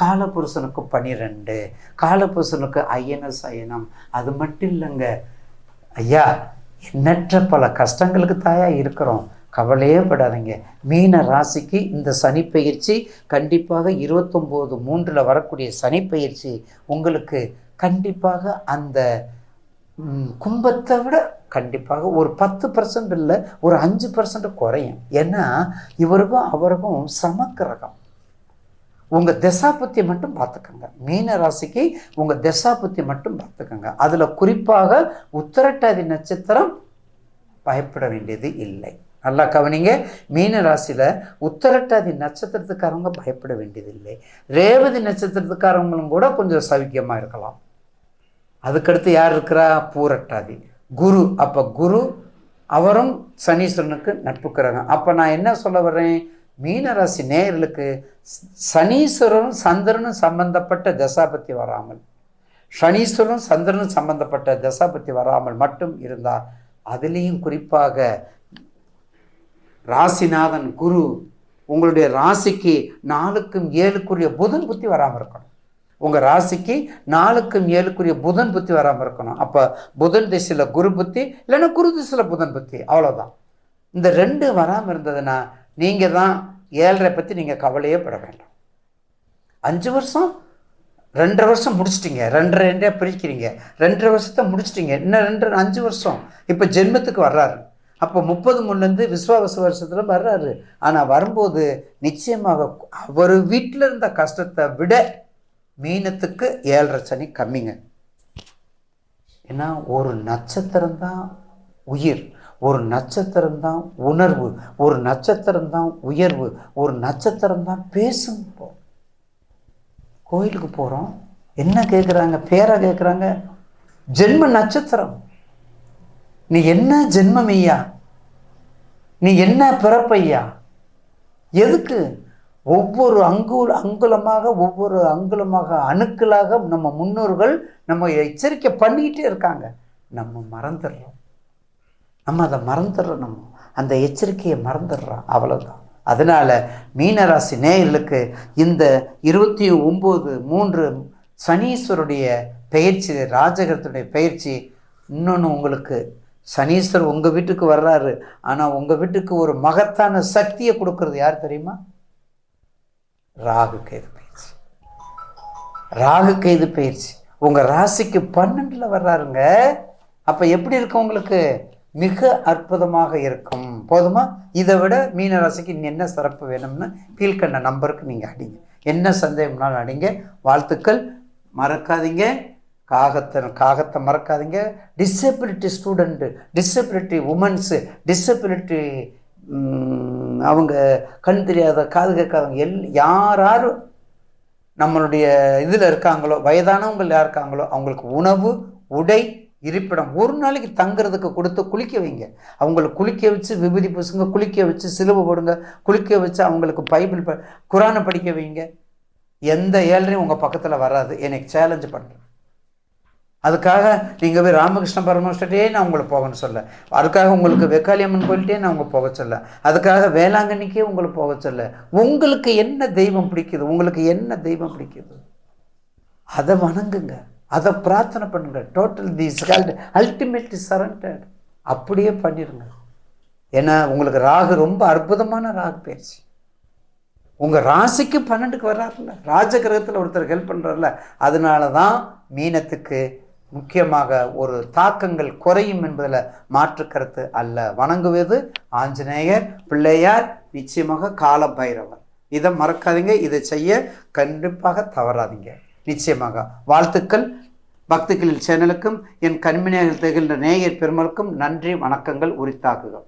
காலபுருஷனுக்கு பனிரெண்டு. காலபுருஷனுக்கு ஐயன அயனம் அது மட்டும் இல்லைங்க. ஐயா எண்ணற்ற பல கஷ்டங்களுக்கு தாயா இருக்கிறோம். கவலையே படாதீங்க. மீன ராசிக்கு இந்த சனிப்பயிற்சி கண்டிப்பாக இருபத்தொம்போது மூன்றில் வரக்கூடிய சனிப்பயிற்சி உங்களுக்கு கண்டிப்பாக அந்த கும்பத்தை விட கண்டிப்பாக ஒரு பத்து பர்சன்ட் இல்லை ஒரு அஞ்சு பர்சன்ட் குறையும். ஏன்னா இவருக்கும் அவருக்கும் சமக்கிரகம். உங்கள் தசாபத்தி மட்டும் பார்த்துக்கோங்க. மீன ராசிக்கு உங்கள் தசாபத்தி மட்டும் பார்த்துக்கோங்க. அதில் குறிப்பாக உத்தரட்டாதி நட்சத்திரம் பயப்பட வேண்டியது இல்லை. நல்லா கவனிங்க. மீன ராசியில் உத்தரட்டாதி நட்சத்திரத்துக்காரவங்க பயப்பட வேண்டியதில்லை ரேவதி நட்சத்திரத்துக்காரவங்களும் கூட கொஞ்சம் சவிக்கியமாக இருக்கலாம். அதுக்கடுத்து யார் இருக்கிறா? பூரட்டாதி. குரு. அப்போ குரு அவரும் சனீஸ்வரனுக்கு நட்புக்கிறாங்க அப்போ நான் என்ன சொல்ல வர்றேன்? மீனராசி நேயர்களுக்கு ச- சனீஸ்வரனும் சந்திரனும் சம்பந்தப்பட்ட தசாபத்தி வராமல் சனீஸ்வரனும் சந்திரனும் சம்பந்தப்பட்ட தசாபத்தி வராமல் மட்டும் இருந்தால் அதுலேயும் குறிப்பாக ராசிநாதன் குரு உங்களுடைய ராசிக்கு நாலுக்கும் ஏழுக்குரிய புதன் புத்தி வராமல் இருக்கணும். உங்கள் ராசிக்கு நாலுக்கும் ஏழுக்குரிய புதன் புத்தி வராமல் இருக்கணும். அப்போ புதன் திசையில் குரு புத்தி இல்லைன்னா குரு திசையில் புதன் புத்தி. அவ்வளோதான் இந்த ரெண்டு வராமல் இருந்ததுன்னா நீங்கள் தான் ஏழரை பற்றி நீங்கள் கவலையே பட வேண்டாம். அஞ்சு வருஷம் ரெண்டரை வருஷம் முடிச்சிட்டிங்க. ரெண்டரை ரெண்டே பிரிக்கிறீங்க. ரெண்டரை வருஷத்தை முடிச்சிட்டிங்க. இன்னும் ரெண்டு அஞ்சு வருஷம். இப்போ ஜென்மத்துக்கு வர்றாரு. அப்போ முப்பது முன்லேருந்து விஸ்வாவச வருஷத்தில் வர்றாரு. ஆனால் வரும்போது நிச்சயமாக அவர் வீட்டில் இருந்த கஷ்டத்தை விட மீனத்துக்கு ஏழரை சனி கம்மிங்க. ஏன்னா ஒரு நட்சத்திரம் தான் உயிர். ஒரு நட்சத்திரம் தான் உணர்வு ஒரு நட்சத்திரம் தான் உயர்வு ஒரு நட்சத்திரம் தான் பேசும் கோயிலுக்கு போகிறோம் என்ன கேட்குறாங்க பேரை கேட்குறாங்க ஜென்ம நட்சத்திரம். நீ என்ன ஜென்மம் ஐயா நீ என்ன பிறப்பையா? எதுக்கு? ஒவ்வொரு அங்குல அங்குலமாக ஒவ்வொரு அங்குலமாக அணுக்களாக நம்ம முன்னோர்கள் நம்ம எச்சரிக்கை பண்ணிக்கிட்டே இருக்காங்க. நம்ம மறந்துடுறோம். நம்ம அதை மறந்துடுறோம் நம்ம. அந்த எச்சரிக்கையை மறந்துடுறோம். அவ்வளோதான் அதனால் மீனராசி நேயர்களுக்கு இந்த இருபத்தி ஒம்பது மூன்று சனீஸ்வருடைய பயிற்சி ராஜகத்துடைய பயிற்சி இன்னொன்று உங்களுக்கு. சனீஸ்வர் உங்கள் வீட்டுக்கு வர்றாரு. ஆனால் உங்கள் வீட்டுக்கு ஒரு மகத்தான சக்தியை கொடுக்கறது யார் தெரியுமா? ராகு கேது பயிற்சி ராகு கேது பயிற்சி உங்கள் ராசிக்கு பன்னெண்டில் வர்றாருங்க. அப்போ எப்படி இருக்கும் உங்களுக்கு? மிக அற்புதமாக இருக்கும். போதுமா? இதை விட மீன ராசிக்கு இன்னும் என்ன சிறப்பு வேணும்னு கீழ்கண்ட நம்பருக்கு நீங்கள் அடிங்க. என்ன சந்தேகம்னாலும் அடிங்க. வாழ்த்துக்கள். மறக்காதீங்க. காகத்தை காகத்தை மறக்காதீங்க. Disability student disability womens disability அவங்க கண் தெரியாத காது கேட்காதவங்க எல் யார் யார் நம்மளுடைய இதில் இருக்காங்களோ வயதானவங்கள் யார் இருக்காங்களோ அவங்களுக்கு உணவு உடை இருப்பிடம். ஒரு நாளைக்கு தங்குறதுக்கு கொடுத்து குளிக்க வைங்க. அவங்கள குளிக்க வச்சு விபூதி பூசுங்க குளிக்க வச்சு சிலுவை போடுங்க குளிக்க வச்சு அவங்களுக்கு பைபிள் ப குரானை படிக்க வைங்க. எந்த ஏழரையும் உங்கள் பக்கத்தில் வராது. எனக்கு சேலஞ்சு பண்ணுறேன் அதுக்காக நீங்கள் போய் ராமகிருஷ்ண பரமேஸ்வரே நான் உங்களை போகணும்னு சொல்ல. அதுக்காக உங்களுக்கு வெக்காளியம்மன் கோயில்கிட்டே நான் உங்களை போக சொல்ல. அதுக்காக வேளாங்கண்ணிக்கே உங்களை போக சொல்ல. உங்களுக்கு என்ன தெய்வம் பிடிக்குது? உங்களுக்கு என்ன தெய்வம் பிடிக்குது? அதை வணங்குங்க. அதை பிரார்த்தனை பண்ணுங்க. டோட்டல் திஸ் அல்டிமேட்லி சரண்டட் அப்படியே பண்ணிடுங்க ஏன்னா உங்களுக்கு ராகு ரொம்ப அற்புதமான ராகு பயிற்சி. உங்கள் ராசிக்கு பன்னெண்டுக்கு வர்றாருல்ல. ராஜகிரகத்தில் ஒருத்தர் ஹெல்ப் பண்ணுறாருல அதனால தான் மீனத்துக்கு முக்கியமாக ஒரு தாக்கங்கள் குறையும் என்பதில் மாற்று கருத்து அல்ல. வணங்குவது ஆஞ்சநேயர் பிள்ளையார் நிச்சயமாக கால பைரவர் இதை மறக்காதீங்க. இதை செய்ய கண்டிப்பாக தவறாதீங்க. நிச்சயமாக. வாழ்த்துக்கள். பக்திகளில் சேனலுக்கும் என் கண்மணியாக திகழ்ந்த நேயர் பெருமளுக்கும் நன்றி வணக்கங்கள் உரித்தாக்குகள்.